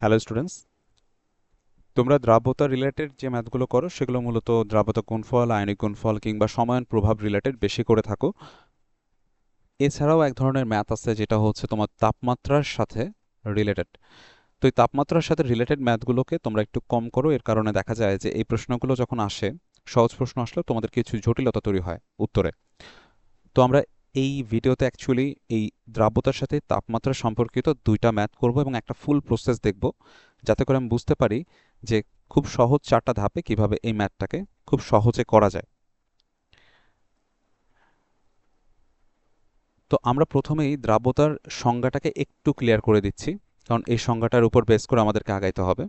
Hello students তোমরা দ্রাব্যতা related যে ম্যাথগুলো করো, সেগুলো মূলত দ্রাব্যতা গুণফল আয়নিক গুণফল কিংবা সমায়ন প্রভাব রিলেটেড বেশি করে থাকো। এছাড়াও এক ধরনের ম্যাথ আছে যেটা হচ্ছে তোমার তাপমাত্রার সাথে রিলেটেড তো এই তাপমাত্রার সাথে রিলেটেড ম্যাথগুলোকে তোমরা একটু কম করো, এর কারণে দেখা যায় যে এই প্রশ্নগুলো যখন আসে, সহজ প্রশ্ন আসলে তোমাদের কিছু জটিলতা তৈরি হয় উত্তরে। তো আমরা এই ভিডিওতে অ্যাকচুয়ালি এই দ্রাব্যতার সাথে তাপমাত্রা সম্পর্কিত দুইটা ম্যাথ করব এবং একটা ফুল প্রসেস দেখব। যাতে করে আমি বুঝতে পারি যে খুব সহজ চারটা ধাপে কীভাবে এই ম্যাথটাকে খুব সহজে করা যায়। তো আমরা প্রথমেই দ্রাব্যতার সংজ্ঞাটাকে একটু ক্লিয়ার করে দিচ্ছি, কারণ এই সংজ্ঞাটার উপর বেস করে আমাদেরকে আগাইতে হবে।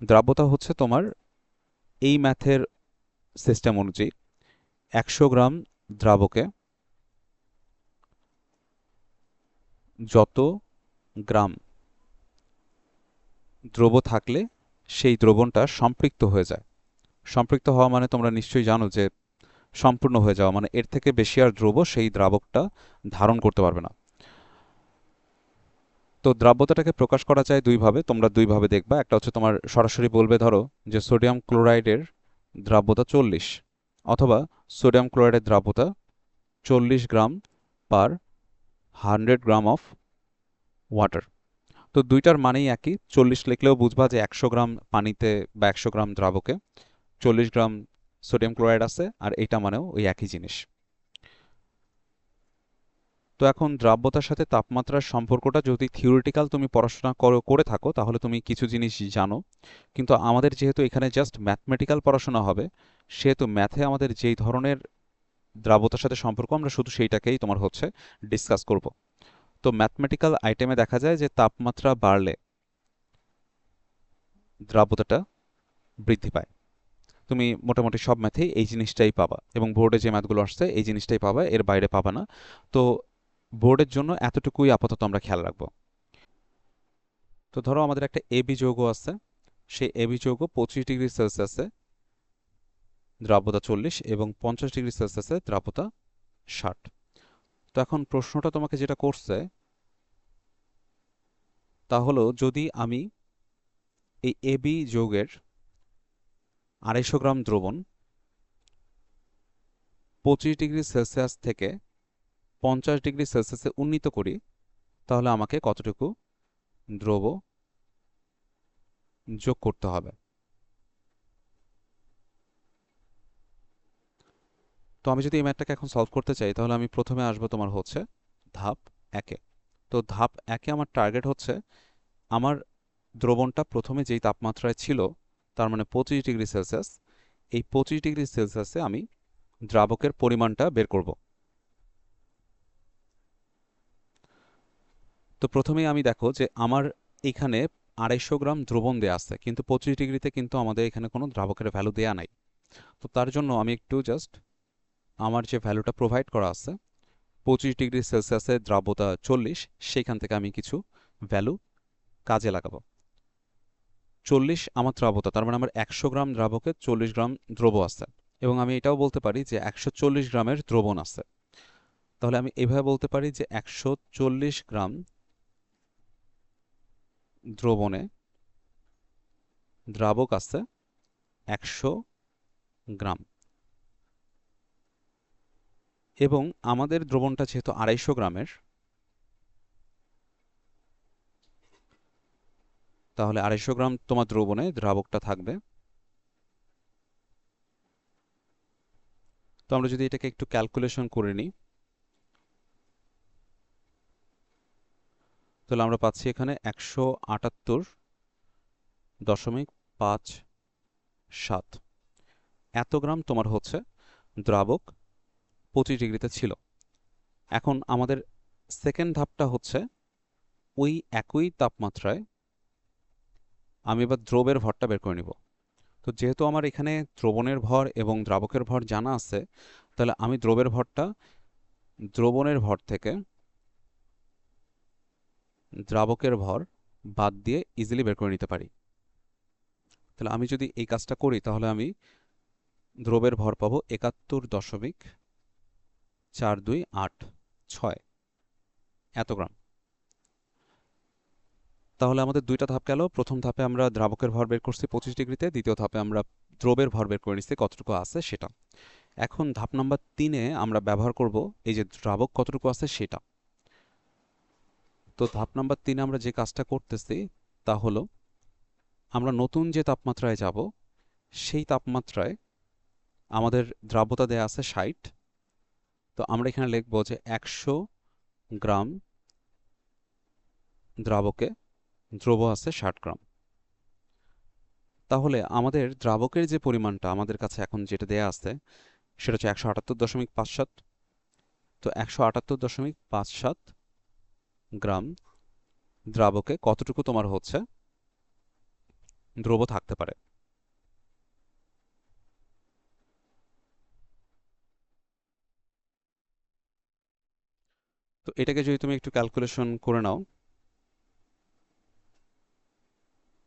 দ্রাব্যতা হচ্ছে তোমার এই ম্যাথের সিস্টেম অনুযায়ী একশো গ্রাম দ্রাবকে যত গ্রাম দ্রব থাকলে সেই দ্রবণটা সম্পৃক্ত হয়ে যায়। সম্পৃক্ত হওয়া মানে তোমরা নিশ্চয়ই জানো যে সম্পূর্ণ হয়ে যাওয়া মানে এর থেকে বেশি আর দ্রব সেই দ্রাবকটা ধারণ করতে পারবে না। তো দ্রাব্যতাটাকে প্রকাশ করা যায় দুইভাবে তোমরা দুইভাবে দেখবা। একটা হচ্ছে তোমার সরাসরি বলবে ধরো যে সোডিয়াম ক্লোরাইডের দ্রাব্যতা চল্লিশ, অথবা সোডিয়াম ক্লোরাইডের দ্রাব্যতা চল্লিশ gram per hundred gram of water. তো দুইটার মানেই একই। চল্লিশ লিখলেও বুঝবা যে একশো গ্রাম পানিতে বা একশো গ্রাম দ্রাবকে চল্লিশ গ্রাম সোডিয়াম ক্লোরাইড আছে আর এইটা মানেও ওই একই জিনিস। তো এখন দ্রাব্যতার সাথে তাপমাত্রার সম্পর্কটা যদি থিওরিটিক্যাল তুমি পড়াশোনা করো, করে থাকো, তাহলে তুমি কিছু জিনিস জানো। কিন্তু আমাদের যেহেতু এখানে জাস্ট ম্যাথমেটিক্যাল পড়াশোনা হবে, সেহেতু ম্যাথে আমাদের যেই ধরনের দ্রাব্যতার সাথে সম্পর্ক, আমরা শুধু সেইটাকেই তোমার হচ্ছে ডিসকাস করব। তো ম্যাথমেটিক্যাল আইটেমে দেখা যায় যে তাপমাত্রা বাড়লে দ্রাব্যতাটা বৃদ্ধি পায়। তুমি মোটামুটি সব ম্যাথেই এই জিনিসটাই পাবা এবং বোর্ডে যে ম্যাথগুলো আসছে এই জিনিসটাই পাবা, এর বাইরে পাবা না। তো বোর্ডের জন্য এতটুকুই আপাতত আমরা খেয়াল রাখব। তো ধরো আমাদের একটা এবি যৌগ আছে, সেই এবি যৌগ পঁচিশ ডিগ্রি সেলসিয়াসে দ্রাব্যতা চল্লিশ এবং পঞ্চাশ ডিগ্রি সেলসিয়াসে দ্রাব্যতা ষাট। তো এখন প্রশ্নটা তোমাকে যেটা করছে, তা হলো যদি আমি এই এবি যৌগের আড়াইশো গ্রাম দ্রবণ পঁচিশ ডিগ্রি সেলসিয়াস থেকে পঞ্চাশ ডিগ্রি সেলসিয়াসে উন্নীত করি, তাহলে আমাকে কতটুকু দ্রব যোগ করতে হবে? তো আমি যদি এই ম্যাথটাকে এখন সলভ করতে চাই, তাহলে আমি প্রথমে আসব তোমার হচ্ছে ধাপ একে। তো ধাপ একে আমার টার্গেট হচ্ছে আমার দ্রবণটা প্রথমে যেই তাপমাত্রায় ছিল, তার মানে পঁচিশ ডিগ্রি সেলসিয়াস, এই পঁচিশ ডিগ্রি সেলসিয়াসে আমি দ্রাবকের পরিমাণটা বের করব। তো প্রথমেই আমি দেখো যে আমার এখানে আড়াইশো গ্রাম দ্রবণ দেয়া আছে, কিন্তু পঁচিশ ডিগ্রিতে কিন্তু আমাদের এখানে কোনো দ্রাবকের ভ্যালু দেয়া নাই। তো তার জন্য আমি একটু জাস্ট আমার যে ভ্যালুটা প্রোভাইড করা আছে, পঁচিশ ডিগ্রি সেলসিয়াসে দ্রাব্যতা চল্লিশ, সেখান থেকে আমি কিছু ভ্যালু কাজে লাগাবো। চল্লিশ আমার দ্রাব্যতা তার মানে আমার একশো গ্রাম দ্রাবকে চল্লিশ গ্রাম দ্রব আছে। এবং আমি এটাও বলতে পারি যে একশো চল্লিশ গ্রামের দ্রবণ আছে। তাহলে আমি এভাবে বলতে পারি যে একশো চল্লিশ গ্রাম দ্রবণে দ্রাবক আছে একশো গ্রাম। এবং আমাদের দ্রবণটা যেহেতু আড়াইশো গ্রামের, তাহলে আড়াইশো গ্রাম তোমার দ্রবণে দ্রাবকটা থাকবে। তো আমরা যদি এটাকে একটু ক্যালকুলেশন করে নিই, তাহলে আমরা পাচ্ছি এখানে একশো আটাত্তর দশমিক পাঁচ সাত। এত গ্রাম তোমার হচ্ছে দ্রাবক পঁচিশ ডিগ্রিতে ছিল। এখন আমাদের সেকেন্ড ধাপটা হচ্ছে ওই একই তাপমাত্রায় আমি এবার দ্রবের ভরটা বের করে নিব। তো যেহেতু আমার এখানে দ্রবণের ভর এবং দ্রাবকের ভর জানা আছে, তাহলে আমি দ্রবের ভরটা, দ্রবণের ভর থেকে দ্রাবকের ভর বাদ দিয়ে ইজিলি বের করে নিতে পারি। তাহলে আমি যদি এই কাজটা করি, তাহলে আমি দ্রবের ভর পাবো একাত্তর দশমিক চার দুই আট ছয়। এত গ্রাম। তাহলে আমাদের দুইটা ধাপ গেল। প্রথম ধাপে আমরা দ্রাবকের ভর বের করছি পঁচিশ ডিগ্রিতে। দ্বিতীয় ধাপে আমরা দ্রবের ভর বের করে নিচ্ছি, কতটুকু আছে সেটা। এখন ধাপ নাম্বার তিনে আমরা ব্যবহার করব এই যে দ্রাবক কতটুকু আছে সেটা। তো ধাপ নাম্বার তিনে আমরা যে কাজটা করতেছি তা হলো, আমরা নতুন যে তাপমাত্রায় যাব, সেই তাপমাত্রায় আমাদের দ্রাব্যতা দেয়া আছে ষাট। তো আমরা এখানে লিখব যে একশো গ্রাম দ্রাবকে দ্রব আছে ষাট গ্রাম। তাহলে আমাদের দ্রাবকের যে পরিমাণটা আমাদের কাছে এখন যেটা দেয়া আছে, সেটা হচ্ছে একশো আটাত্তর দশমিক পাঁচ সাত। তো একশো আটাত্তর দশমিক পাঁচ সাত গ্রাম দ্রাবকে কতটুকু তোমার হচ্ছে? দ্রব থাকতে পারে। তো এটাকে যদি তুমি একটু ক্যালকুলেশন করে নাও,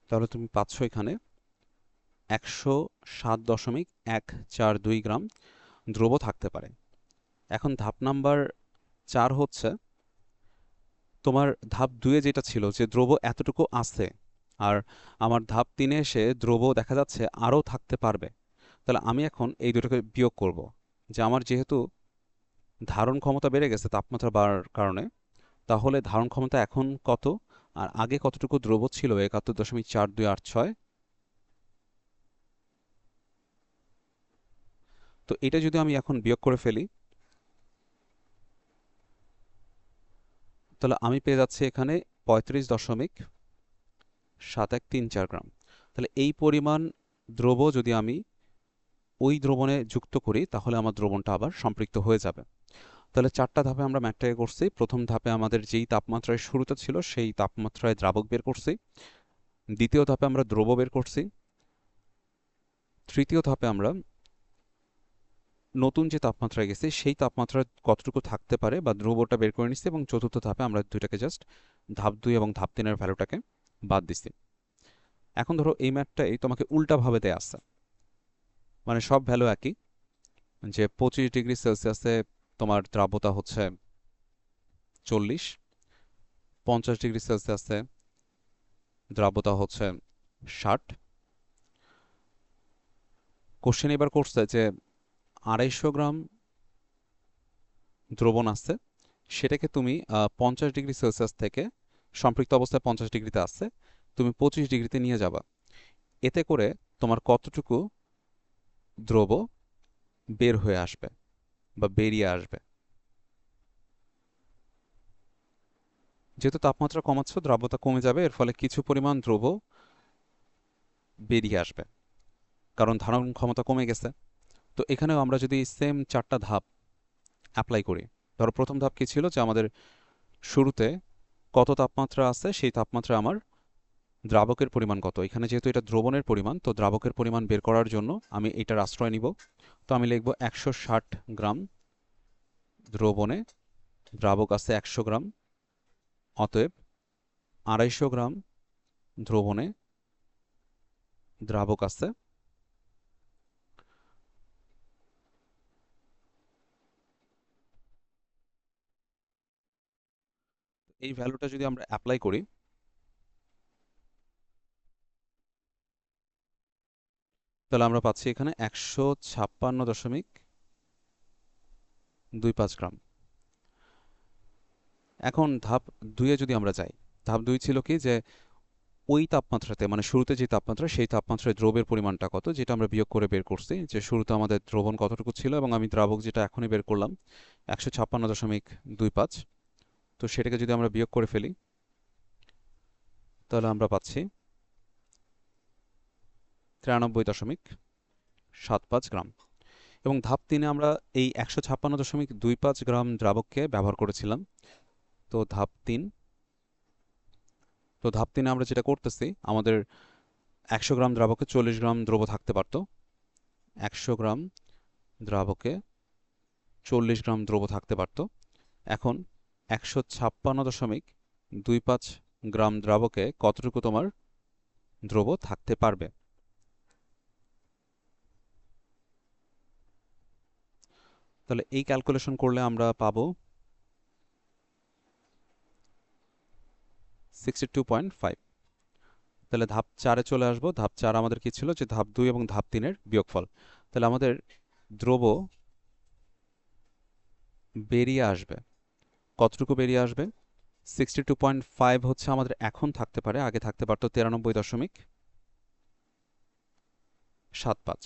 তাহলে তুমি পাচ্ছ এখানে একশো সাত দশমিক এক চার দুই গ্রাম দ্রব থাকতে পারে। এখন ধাপ নাম্বার চার হচ্ছে, তোমার ধাপ দুয়ে যেটা ছিল যে দ্রব এতটুকু আছে আর আমার ধাপ তিনে এসে দ্রব দেখা যাচ্ছে আরও থাকতে পারবে, তাহলে আমি এখন এই দুটোকে বিয়োগ করব। যে আমার যেহেতু ধারণ ক্ষমতা বেড়ে গেছে তাপমাত্রা বাড়ার কারণে, তাহলে ধারণ ক্ষমতা এখন কত? আর আগে কতটুকু দ্রব ছিল? একাত্তর দশমিক চার দুই আট ছয়। তো এটা যদি আমি এখন বিয়োগ করে ফেলি, তাহলে আমি পেয়ে যাচ্ছি এখানে পঁয়ত্রিশ দশমিক সাত এক তিন চার গ্রাম। তাহলে এই পরিমাণ দ্রব যদি আমি ওই দ্রবণে যুক্ত করি, তাহলে আমার দ্রবণটা আবার সম্পৃক্ত হয়ে যাবে। তাহলে চারটা ধাপে আমরা ম্যাটটাকে করছি। প্রথম ধাপে আমাদের যেই তাপমাত্রায় শুরুতে ছিল, সেই তাপমাত্রায় দ্রাবক বের করছি। দ্বিতীয় ধাপে আমরা দ্রব বের করছি। তৃতীয় ধাপে আমরা নতুন যে তাপমাত্রায় গেছি, সেই তাপমাত্রা কতটুকু থাকতে পারে বা দ্রবটা বের করে নিচ্ছি এবং চতুর্থ ধাপে আমরা দুইটাকে জাস্ট ধাপ দুই এবং ধাপ তিনের ভ্যালুটাকে বাদ দিচ্ছি। এখন ধরো এই ম্যাটটাই তোমাকে উল্টাভাবে দেয়া আছে। মানে সব ভ্যালু একই। যে পঁচিশ ডিগ্রি সেলসিয়াসে তোমার দ্রাব্যতা হচ্ছে চল্লিশ, পঞ্চাশ ডিগ্রি সেলসিয়াসে দ্রাব্যতা হচ্ছে ষাট। কোশ্চেন এবার করছে যে আড়াইশো গ্রাম দ্রবণ আছে, সেটাকে তুমি পঞ্চাশ ডিগ্রি সেলসিয়াস থেকে, সম্পৃক্ত অবস্থায় পঞ্চাশ ডিগ্রিতে আসছে তুমি পঁচিশ ডিগ্রিতে নিয়ে যাবা। এতে করে তোমার কতটুকু দ্রব বের হয়ে আসবে? বা বেরিয়ে আসবে। যেহেতু তাপমাত্রা কমাচ্ছ দ্রাব্যতা কমে যাবে, এর ফলে কিছু পরিমাণ দ্রব বেরিয়ে আসবে। কারণ ধারণ ক্ষমতা কমে গেছে। তো এখানেও আমরা যদি সেম চারটা ধাপ অ্যাপ্লাই করি, ধরো প্রথম ধাপ কি ছিল? যে আমাদের শুরুতে কত তাপমাত্রা আছে, সেই তাপমাত্রা আমার দ্রাবকের পরিমাণ কত। এখানে যেহেতু এটা দ্রবণের পরিমাণ, তো দ্রাবকের পরিমাণ বের করার জন্য আমি এটার আশ্রয় নিব। তো আমি লিখব একশো ষাট গ্রাম দ্রবণে, দ্রাবক আছে একশো গ্রাম। অতএব আড়াইশো গ্রাম দ্রবণে দ্রাবক আছে। এই ভ্যালুটা যদি আমরা অ্যাপ্লাই করি তাহলে আমরা পাচ্ছি এখানে একশো ছাপ্পান্ন দশমিক দুই পাঁচ গ্রাম। এখন ধাপ দুইয়ে যদি আমরা যাই, ধাপ দুই ছিল কি যে ওই তাপমাত্রাতে মানে শুরুতে যে তাপমাত্রা, সেই তাপমাত্রায় দ্রবের পরিমাণটা কত, যেটা আমরা বিয়োগ করে বের করছি, যে শুরুতে আমাদের দ্রবণ কতটুকু ছিল এবং আমি দ্রাবক যেটা এখনই বের করলাম, একশো ছাপ্পান্ন দশমিক দুই পাঁচ। তো সেটাকে যদি আমরা বিয়োগ করে ফেলি, তাহলে আমরা পাচ্ছি তিরানব্বই দশমিক সাত পাঁচ গ্রাম। এবং ধাপ তিনে আমরা এই একশো ছাপ্পান্ন দশমিক দুই পাঁচ গ্রাম দ্রাবককে ব্যবহার করেছিলাম। তো ধাপ তিন, তো ধাপ তিনে আমরা যেটা করতেছি, আমাদের একশো গ্রাম দ্রাবকে চল্লিশ গ্রাম দ্রব্য থাকতে পারত। একশো গ্রাম দ্রাবকে চল্লিশ গ্রাম দ্রব্য থাকতে পারত। এখন একশো ছাপ্পান্ন দশমিক দুই পাঁচ গ্রাম দ্রাবকে কতটুকু তোমার দ্রব্য থাকতে পারবে তাহলে এই ক্যালকুলেশন করলে আমরা পাবো সিক্সটি টু পয়েন্ট ফাইভ তাহলে ধাপ চারে চলে আসব। ধাপ চার আমাদের কি ছিল? যে ধাপ দুই এবং ধাপ তিনের বিয়োগফল। তাহলে আমাদের দ্রব বেরিয়ে আসবে। কতটুকু বেরিয়ে আসবে? সিক্সটি টু পয়েন্ট ফাইভ হচ্ছে আমাদের এখন থাকতে পারে। আগে থাকতে পারতো তিরানব্বই দশমিক সাত পাঁচ।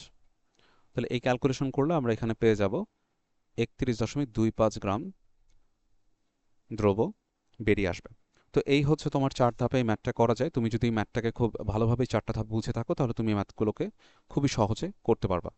তাহলে এই ক্যালকুলেশন করলে আমরা এখানে পেয়ে যাব একত্রিশ দশমিক দুই পাঁচ গ্রাম দ্রব্য বেরিয়ে আসবে। তো এই হচ্ছে তোমার চার ধাপে এই ম্যাথটা করা যায়। তুমি যদি ম্যাথটাকে খুব ভালোভাবে চারটা ধাপ বুঝে থাকো, তাহলে তুমি এই ম্যাথগুলোকে খুবই সহজে করতে পারবা।